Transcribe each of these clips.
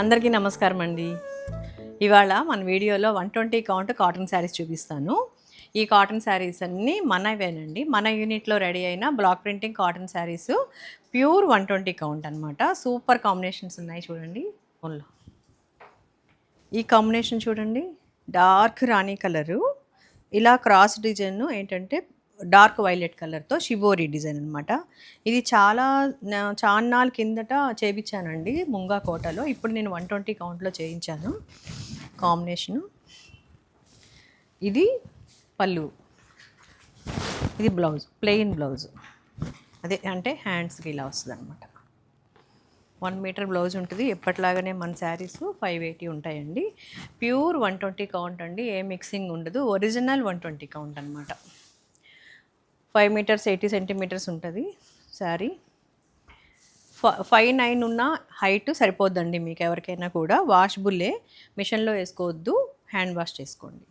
అందరికీ నమస్కారం అండి. ఇవాళ మన వీడియోలో one twenty count cotton saris చూపిస్తాను. ఈ కాటన్ శారీస్ అన్నీ మనవేనండి. మన యూనిట్లో రెడీ అయిన block printing cotton saris pure one twenty count అనమాట సూపర్ కాంబినేషన్స్ ఉన్నాయి చూడండి. ఫోన్లో. ఈ కాంబినేషన్ చూడండి. డార్క్ రాణి కలరు. ఇలా క్రాస్ డిజైన్ ఏంటంటే డార్క్ వైలెట్ కలర్తో షివోరి డిజైన్ అనమాట ఇది చాలా చాన్నాళ్ళ కిందట చేయించానండి ముంగా కోటలో. ఇప్పుడు నేను వన్ ట్వంటీ కౌంట్లో చేయించాను కాంబినేషను. ఇది పళ్ళు. ఇది బ్లౌజ్ ప్లెయిన్ బ్లౌజ్. అదే అంటే హ్యాండ్స్కి ఇలా వస్తుంది అనమాట వన్ మీటర్ బ్లౌజ్ ఉంటుంది. ఎప్పటిలాగానే మన శారీస్ ఫైవ్ ఎయిటీ ఉంటాయండి. ప్యూర్ వన్ ట్వంటీ కౌంట్ అండి. ఏ మిక్సింగ్ ఉండదు. ఒరిజినల్ వన్ ట్వంటీ కౌంట్ అనమాట ఫైవ్ మీటర్స్ ఎయిటీ సెంటీమీటర్స్ ఉంటుంది శారీ. ఫైవ్ నైన్ ఉన్న హైట్ సరిపోద్దండి మీకు ఎవరికైనా కూడా. వాష్బుల్లే మిషన్లో వేసుకోవద్దు హ్యాండ్ వాష్ చేసుకోండి.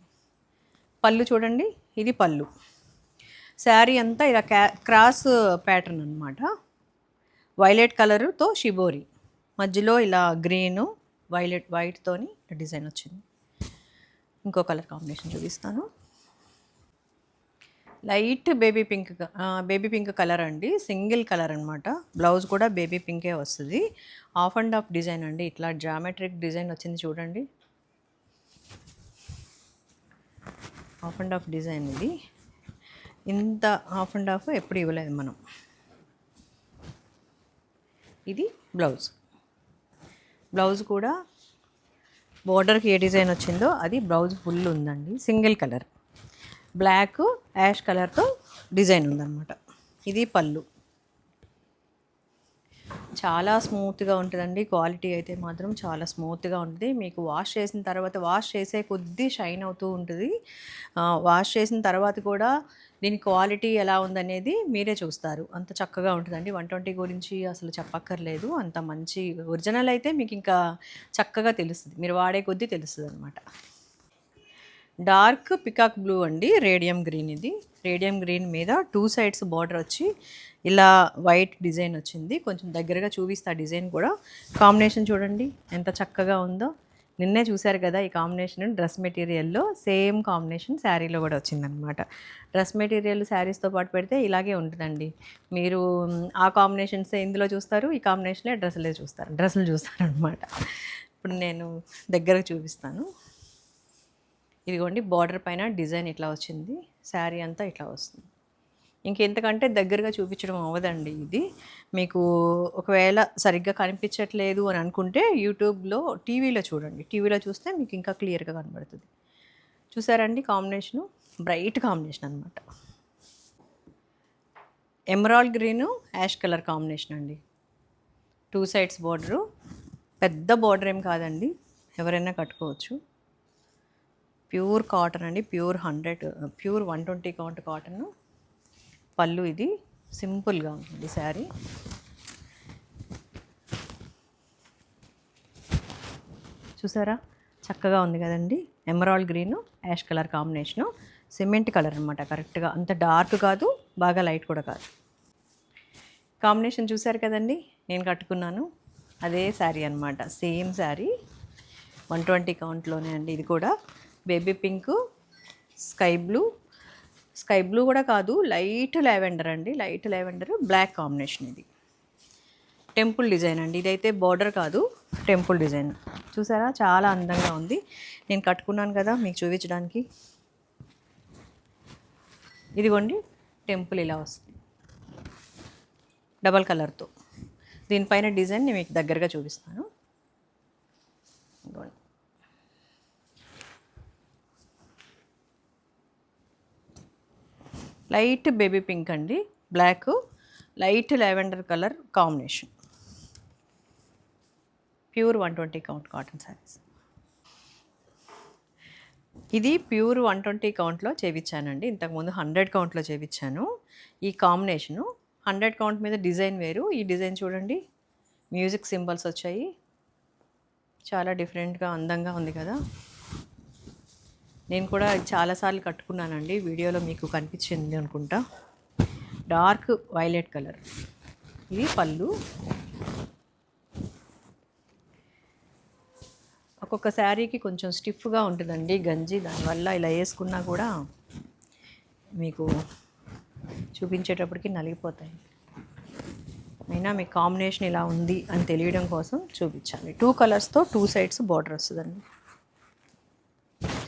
పళ్ళు చూడండి ఇది పళ్ళు. శారీ అంతా ఇలా క్యా క్రాస్ ప్యాటర్న్ అనమాట వైలెట్ కలరుతో షిబోరి. మధ్యలో ఇలా గ్రీను వైలెట్ వైట్తోని డిజైన్ వచ్చింది. ఇంకో కలర్ కాంబినేషన్ చూపిస్తాను. Light baby pink baby pink colour అండి. సింగిల్ కలర్ అనమాట బ్లౌజ్ కూడా బేబీ పింకే వస్తుంది. ఆఫ్ అండ్ ఆఫ్ డిజైన్ అండి. ఇట్లా జామెట్రిక్ డిజైన్ వచ్చింది చూడండి. ఆఫ్ అండ్ ఆఫ్ డిజైన్ ఇది. ఇంత ఆఫ్ అండ్ ఆఫ్ ఎప్పుడు ఇవ్వలేదు మనం. ఇది బ్లౌజ్. బ్లౌజ్ కూడా బోర్డర్కి ఏ డిజైన్ వచ్చిందో అది బ్లౌజ్ ఫుల్ ఉందండి. Single colour. బ్లాక్ యాష్ కలర్తో డిజైన్ ఉందన్నమాట. ఇది పళ్ళు. చాలా స్మూత్గా ఉంటుందండి. క్వాలిటీ అయితే మాత్రం చాలా స్మూత్గా ఉంటుంది. మీకు వాష్ చేసిన తర్వాత వాష్ చేసే కొద్దీ షైన్ అవుతూ ఉంటుంది. వాష్ చేసిన తర్వాత కూడా దీని క్వాలిటీ ఎలా ఉందనేది మీరే చూస్తారు. అంత చక్కగా ఉంటుందండి. వన్ ట్వంటీ గురించి అసలు చెప్పక్కర్లేదు. అంత మంచి ఒరిజినల్ అయితే మీకు ఇంకా చక్కగా తెలుస్తుంది. మీరు వాడే కొద్దీ తెలుస్తుంది అనమాట డార్క్ పికాక్ బ్లూ అండి రేడియం గ్రీన్ ఇది. రేడియం గ్రీన్ మీద టూ సైడ్స్ బార్డర్ వచ్చి ఇలా వైట్ డిజైన్ వచ్చింది. కొంచెం దగ్గరగా చూపిస్తా డిజైన్ కూడా. కాంబినేషన్ చూడండి ఎంత చక్కగా ఉందో. నిన్నే చూశారు కదా ఈ కాంబినేషన్ డ్రెస్ మెటీరియల్లో. సేమ్ కాంబినేషన్ శారీలో కూడా వచ్చిందనమాట. డ్రెస్ మెటీరియల్ శారీస్తో పాటు పెడితే ఇలాగే ఉంటుందండి. మీరు ఆ కాంబినేషన్స్ ఇందులో చూస్తారు ఈ కాంబినేషన్లే డ్రెస్సులే చూస్తారు. డ్రెస్సులు చూస్తారు అనమాట ఇప్పుడు నేను దగ్గరకు చూపిస్తాను. ఇదిగోండి బార్డర్ పైన డిజైన్ ఇట్లా వచ్చింది శారీ అంతా ఇట్లా వస్తుంది. ఇంకెంతకంటే దగ్గరగా చూపించడం అవ్వదండి ఇది. మీకు ఒకవేళ సరిగ్గా కనిపించట్లేదు అని అనుకుంటే యూట్యూబ్లో టీవీలో చూడండి. టీవీలో చూస్తే మీకు ఇంకా క్లియర్గా కనబడుతుంది. చూసారండి కాంబినేషను బ్రైట్ కాంబినేషన్ అనమాట emerald green ash colour combination అండి. టూ సైడ్స్ బార్డరు పెద్ద బార్డర్ ఏం కాదండి. ఎవరైనా కట్టుకోవచ్చు. ప్యూర్ కాటన్ అండి pure hundred pure one twenty count cotton. పళ్ళు ఇది సింపుల్గా ఉంటుంది శారీ. చూసారా? చక్కగా ఉంది కదండి. Emerald green ash colour combination. Cement colour అనమాట కరెక్ట్గా. అంత డార్క్ కాదు బాగా లైట్ కూడా కాదు. కాంబినేషన్ చూసారు కదండి? నేను కట్టుకున్నాను. అదే శారీ అనమాట సేమ్ శారీ. వన్ ట్వంటీ కౌంట్లోనే అండి ఇది కూడా. Baby pink sky blue. Sky blue కూడా కాదు లైట్ లావెండర్ అండి. లైట్ లావెండర్ బ్లాక్ కాంబినేషన్ ఇది. టెంపుల్ డిజైన్ అండి. ఇదైతే బార్డర్ కాదు టెంపుల్ డిజైన్. చూసారా? చాలా అందంగా ఉంది. నేను కట్టుకున్నాను కదా మీకు చూపించడానికి. ఇదిగోండి టెంపుల్ ఇలా వస్తుంది. డబల్ కలర్తో. దీనిపైన డిజైన్ నేను మీకు దగ్గరగా చూపిస్తాను ఇదిగోండి లైట్ బేబీ పింక్ అండి black light lavender colour combination. Pure one twenty count cotton saris ఇది ప్యూర్ వన్ ట్వంటీ కౌంట్లో చేయించానండి ఇంతకుముందు హండ్రెడ్ కౌంట్లో చేయించాను ఈ కాంబినేషను హండ్రెడ్ కౌంట్ మీద డిజైన్ వేరు. ఈ డిజైన్ చూడండి మ్యూజిక్ సింబల్స్ వచ్చాయి. చాలా డిఫరెంట్గా అందంగా ఉంది కదా. నేను కూడా చాలాసార్లు కట్టుకున్నానండి. వీడియోలో మీకు కనిపించింది అనుకుంటా. Dark violet colour. ఇది పళ్ళు. ఒక్కొక్క శారీకి కొంచెం స్టిఫ్గా ఉంటుందండి గంజి. దానివల్ల ఇలా వేసుకున్నా కూడా మీకు చూపించేటప్పటికి నలిగిపోతాయి. అయినా మీకు కాంబినేషన్ ఇలా ఉంది అని తెలియడం కోసం చూపించాలి. టూ కలర్స్తో టూ సైడ్స్ బార్డర్ వస్తుందండి.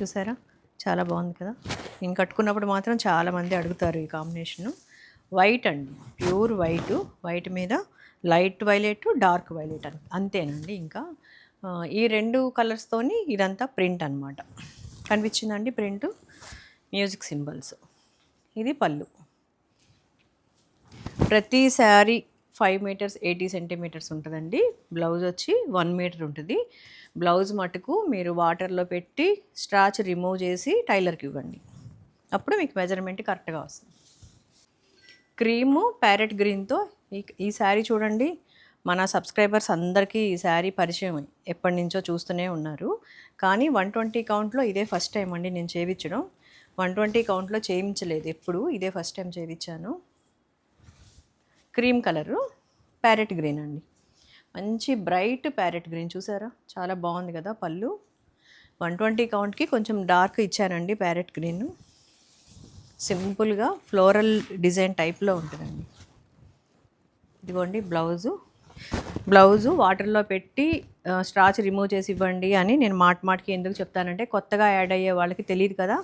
చూసారా? చాలా బాగుంది కదా? నేను కట్టుకున్నప్పుడు మాత్రం చాలామంది అడుగుతారు ఈ కాంబినేషను. వైట్ అండి. ప్యూర్ వైట్ వైట్ మీద లైట్ వైలెట్ డార్క్ వైలెట్ అని అంతేనండి ఇంకా. ఈ రెండు కలర్స్తోని ఇదంతా ప్రింట్ అనమాట కనిపించిందండి ప్రింట్ మ్యూజిక్ సింబల్స్ ఇది పళ్ళు. ప్రతి sari five metres eighty centimetres ఉంటుందండి. బ్లౌజ్ వచ్చి వన్ మీటర్ ఉంటుంది. బ్లౌజ్ మటుకు మీరు వాటర్లో పెట్టి స్ట్రాచ్ రిమూవ్ చేసి టైలర్కి ఇవ్వండి. అప్పుడు మీకు మెజర్మెంట్ కరెక్ట్గా వస్తుంది. క్రీము ప్యారెట్ గ్రీన్తో ఈ ఈ శారీ చూడండి. మన సబ్స్క్రైబర్స్ అందరికీ ఈ శారీ పరిచయం ఎప్పటి నుంచో చూస్తూనే ఉన్నారు. కానీ వన్ ట్వంటీ కౌంట్లో ఇదే ఫస్ట్ టైం అండి నేను చేయించడం. వన్ ట్వంటీ కౌంట్లో చేయించలేదు. ఎప్పుడు ఇదే ఫస్ట్ టైం చేయించాను. క్రీమ్ కలరు ప్యారెట్ గ్రీన్ అండి. మంచి బ్రైట్ ప్యారెట్ గ్రీన్ చూసారా? చాలా బాగుంది కదా పళ్ళు. వన్ ట్వంటీ కౌంట్కి కొంచెం డార్క్ ఇచ్చానండి ప్యారెట్ గ్రీన్. సింపుల్గా ఫ్లోరల్ డిజైన్ టైప్లో ఉంటుందండి. ఇదిగోండి బ్లౌజు. బ్లౌజు వాటర్లో పెట్టి స్ట్రాచ్ రిమూవ్ చేసి ఇవ్వండి అని నేను మాట మాటకి ఎందుకు చెప్తానంటే కొత్తగా యాడ్ అయ్యే వాళ్ళకి తెలియదు కదా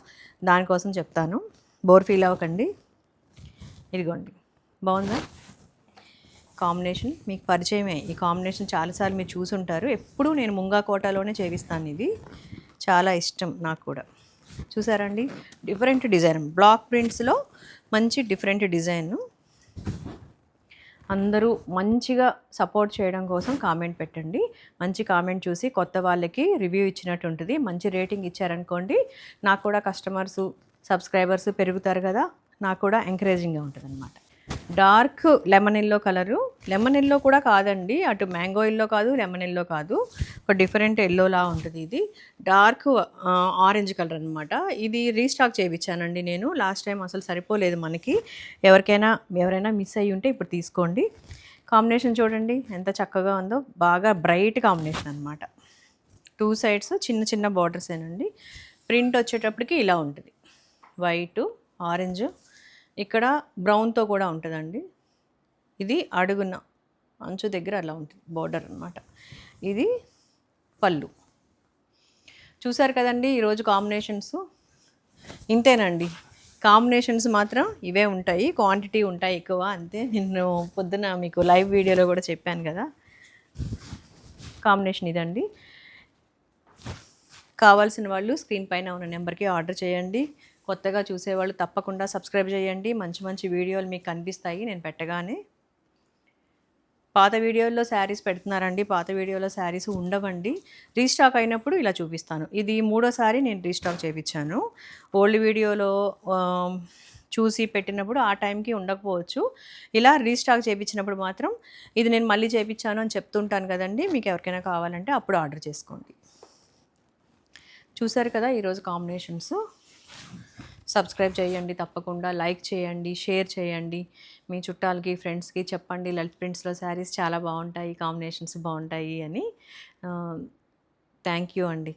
దానికోసం చెప్తాను. బోర్ ఫీల్ అవ్వకండి. ఇదిగోండి. బాగుందా? కాంబినేషన్ మీకు పరిచయమే. ఈ కాంబినేషన్ చాలాసార్లు మీరు చూసుంటారు. ఎప్పుడూ నేను ముంగా కోటలోనే చేయిస్తాను ఇది. చాలా ఇష్టం నాకు కూడా. చూసారండి? Different design. బ్లాక్ ప్రింట్స్లో మంచి డిఫరెంట్ డిజైన్. అందరూ మంచిగా సపోర్ట్ చేయడం కోసం కామెంట్ పెట్టండి. మంచి కామెంట్ చూసి కొత్త వాళ్ళకి రివ్యూ ఇచ్చినట్టు ఉంటుంది. మంచి రేటింగ్ ఇచ్చారనుకోండి నాకు కూడా కస్టమర్స్ సబ్స్క్రైబర్స్ పెరుగుతారు కదా? నాకు కూడా ఎంకరేజింగ్గా ఉంటుంది అనమాట dark lemon yellow colour. Lemon yellow కూడా కాదండి. అటు మ్యాంగో ఎల్లో కాదు లెమన్ ఎల్లో కాదు. ఒక డిఫరెంట్ ఎల్లోలా ఉంటుంది ఇది. డార్క్ ఆరెంజ్ కలర్ అనమాట ఇది రీస్టాక్ చేయించానండి నేను. లాస్ట్ టైం అసలు సరిపోలేదు మనకి. ఎవరికైనా ఎవరైనా మిస్ అయ్యి ఉంటే ఇప్పుడు తీసుకోండి. కాంబినేషన్ చూడండి. ఎంత చక్కగా ఉందో. బాగా బ్రైట్ కాంబినేషన్ అనమాట టూ సైడ్స్ చిన్న చిన్న బార్డర్స్ ఏనండి ప్రింట్ వచ్చేటప్పటికి ఇలా ఉంటుంది. వైటు ఆరెంజ్ ఇక్కడ బ్రౌన్తో కూడా ఉంటుందండి. ఇది అడుగున అంచు దగ్గర అలా ఉంటుంది బార్డర్ అనమాట ఇది పళ్ళు. చూసారు కదండి ఈరోజు కాంబినేషన్స్ ఇంతేనండి. కాంబినేషన్స్ మాత్రం ఇవే ఉంటాయి క్వాంటిటీ ఉంటాయి ఎక్కువ. అంతే నేను పొద్దున మీకు లైవ్ వీడియోలో కూడా చెప్పాను కదా. కాంబినేషన్ ఇదండి. కావాల్సిన వాళ్ళు స్క్రీన్ పైన ఉన్న నెంబర్కి ఆర్డర్ చేయండి. కొత్తగా చూసేవాళ్ళు తప్పకుండా సబ్స్క్రైబ్ చేయండి. మంచి మంచి వీడియోలు మీకు కనిపిస్తాయి. నేను పెట్టగానే పాత వీడియోల్లో శారీస్ పెడుతున్నారండి. పాత వీడియోలో శారీస్ ఉండవండి. రీస్టాక్ అయినప్పుడు ఇలా చూపిస్తాను. ఇది మూడోసారి నేను రీస్టాక్ చేయించాను. ఓల్డ్ వీడియోలో చూసి పెట్టినప్పుడు ఆ టైంకి ఉండకపోవచ్చు. ఇలా రీస్టాక్ చేయించినప్పుడు మాత్రం ఇది నేను మళ్ళీ చేయించాను అని చెప్తుంటాను కదండి. మీకు ఎవరికైనా కావాలంటే అప్పుడు ఆర్డర్ చేసుకోండి. చూసారు కదా ఈరోజు కాంబినేషన్స్? సబ్స్క్రైబ్ చేయండి తప్పకుండా లైక్ చేయండి షేర్ చేయండి. మీ చుట్టాలకి ఫ్రెండ్స్కి చెప్పండి లలిత్ ప్రింట్స్లో శారీస్ చాలా బాగుంటాయి కాంబినేషన్స్ బాగుంటాయి అని. థ్యాంక్ యూ అండి.